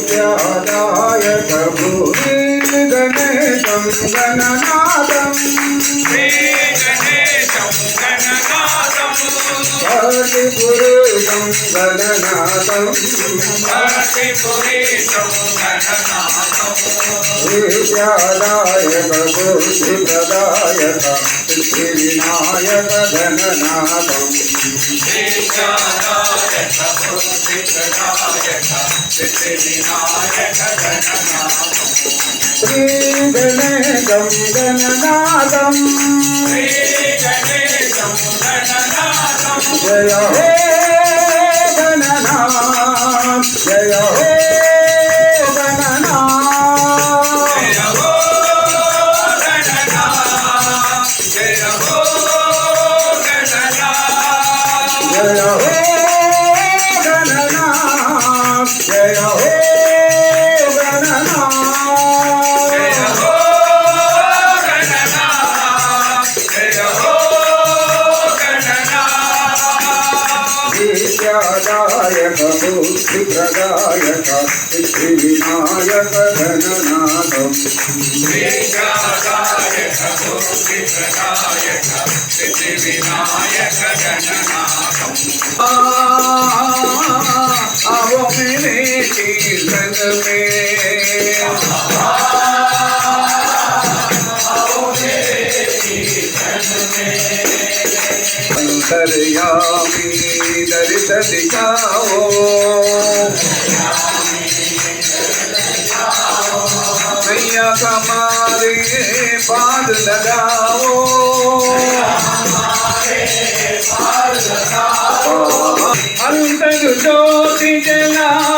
శ్రీవిద్యాదాయక భూమి గణేశం గణనాథం శ్రీ భారతి పురేశం గణనాథం. భారతి పురేశం గణనాథం విద్యాదాయక బుద్ధి ప్రదాయక శ్రీ వినాయక శ్రీ గణేశం గణనాథం శ్రీ గణేశం जय अंतर्यामी दर्श दिखाओ માયા તમારી પાદ લગાવો. અંતર જ્યોતિ જલા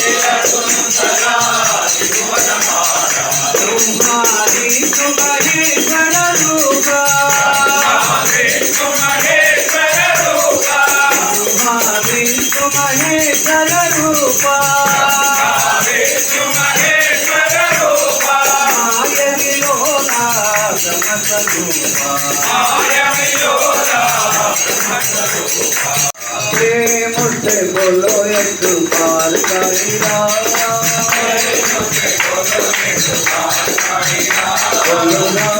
మహేశ్వర రూపా मुझसे बोलो एक बार कायरा बोलो राम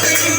Bye.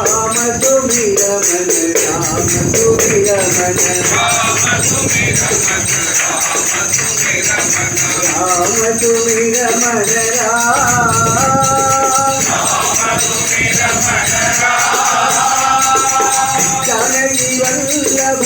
రామ తుమి రమణ రామ తుమి రమణ రామ తుమి రమణ రామ జనని Vallabha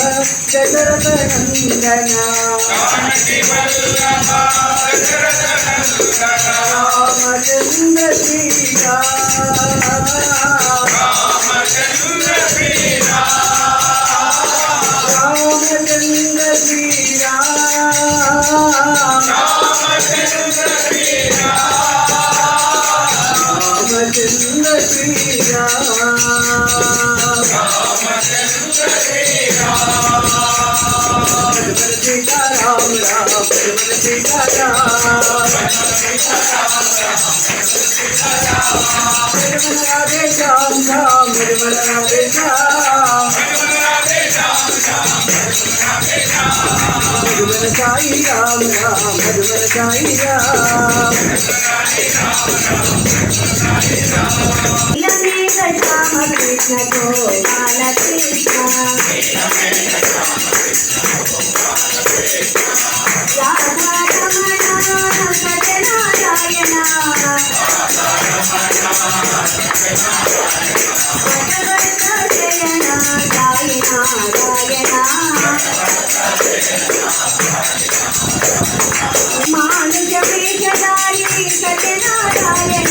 Ram Ram Ram Radhe Ram మధువన Sai Rama Rama మధువన Sai Rama 别那么。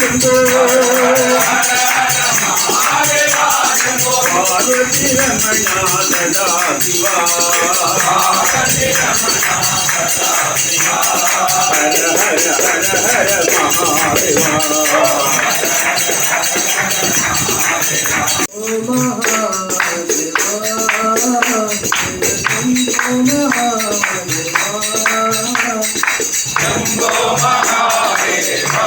Shambho Parvati Ramana సదా శివా హర హర హర హర మహాదేవా ఓ మహాదేవా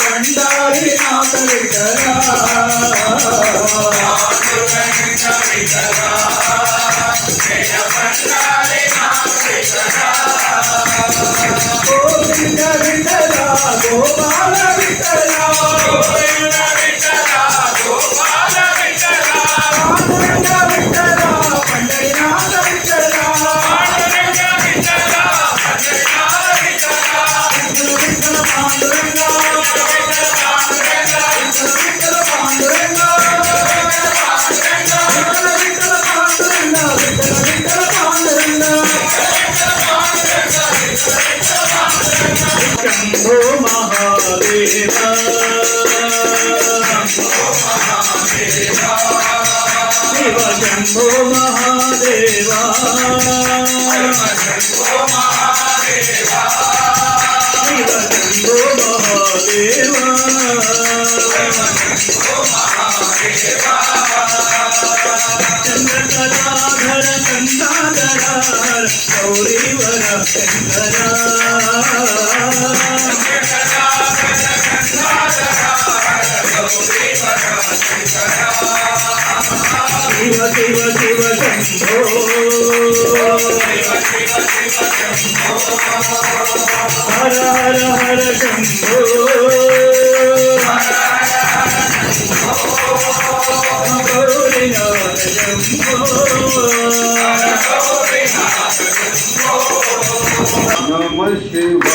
పండారి నాథ విఠలా గోవింద విఠల గోపాల విఠల चंद्रा घर चंदा घरा गौरे व Namaste.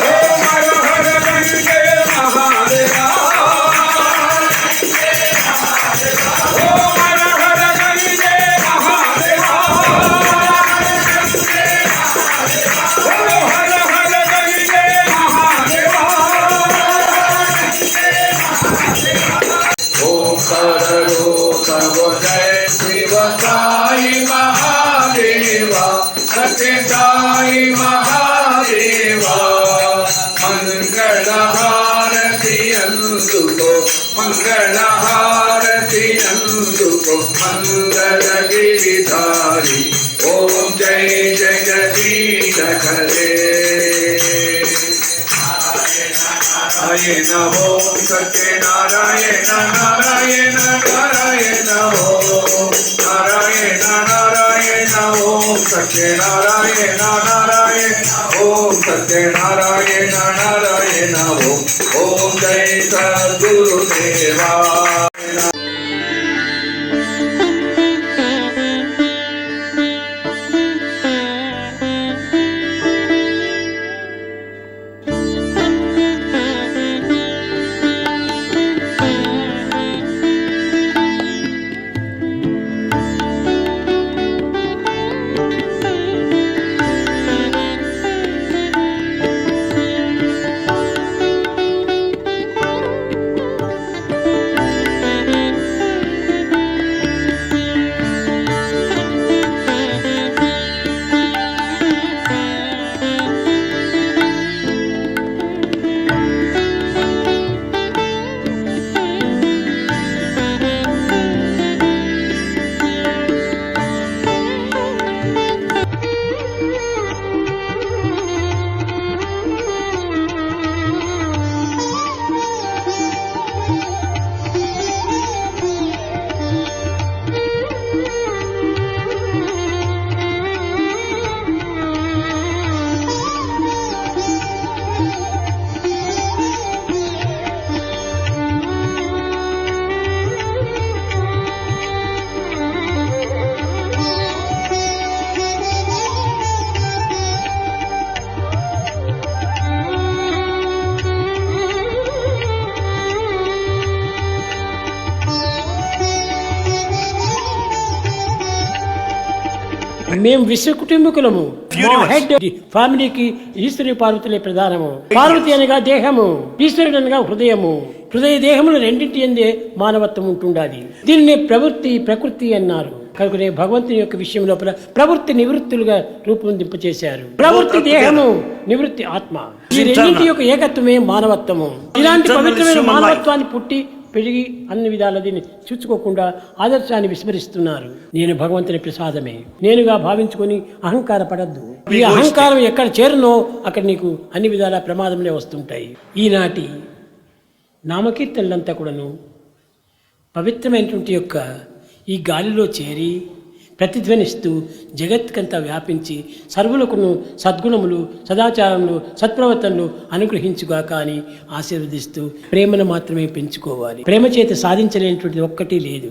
Hey! మంగళహారతి అందుకో మంగళహారతి అందుకో మంగళగిరిధారి. ఓం జయ జగదీశ కరే నారాయణ ఓం సత్యనారాయణ నారాయణ నారాయణ ఓం నారాయణ నారాయణ నారాయణ नारायण ओम सत्यनारायण नारायण ओम ओम जय सद्गुरुदेवा మేము విశ్వ కుటుంబకులము హెడ్ ఫ్యామిలీకి ఈశ్వరి పార్వతులే ప్రధానము. పార్వతి అనగా దేహము ఈశ్వరుడు అనగా హృదయము. హృదయ దేహములు రెండింటి ఎందే మానవత్వం ఉంటుండాలి దీనిని ప్రవృత్తి ప్రకృతి అన్నారు. కనుకనే భగవంతుని యొక్క విషయం లోపల ప్రవృత్తి నివృత్తులుగా రూపొందింపచేశారు. ప్రవృత్తి దేహము నివృత్తి ఆత్మ. ఈ రెండింటి యొక్క ఏకత్వమే మానవత్వము. ఇలాంటి పవిత్రమైన మానవత్వాన్ని పుట్టి పెరిగి అన్ని విధాల దీన్ని చూసుకోకుండా ఆదర్శాన్ని విస్మరిస్తున్నారు. నేను భగవంతుని ప్రసాదమే. నేనుగా భావించుకొని అహంకార పడద్దు. ఈ అహంకారం ఎక్కడ చేరునో అక్కడ నీకు అన్ని విధాల ప్రమాదంలో వస్తుంటాయి. ఈనాటి నామకీర్తనలంతా కూడాను పవిత్రమైనటువంటి యొక్క ఈ గాలిలో చేరి ప్రతిధ్వనిస్తూ జగత్కంతా వ్యాపించి సర్వులకును సద్గుణములు సదాచారములు సత్ప్రవర్తనలు అనుగ్రహించుగాక అని ఆశీర్వదిస్తూ ప్రేమను మాత్రమే పెంచుకోవాలి. ప్రేమ చేత సాధించలేనటువంటి ఒక్కటి లేదు.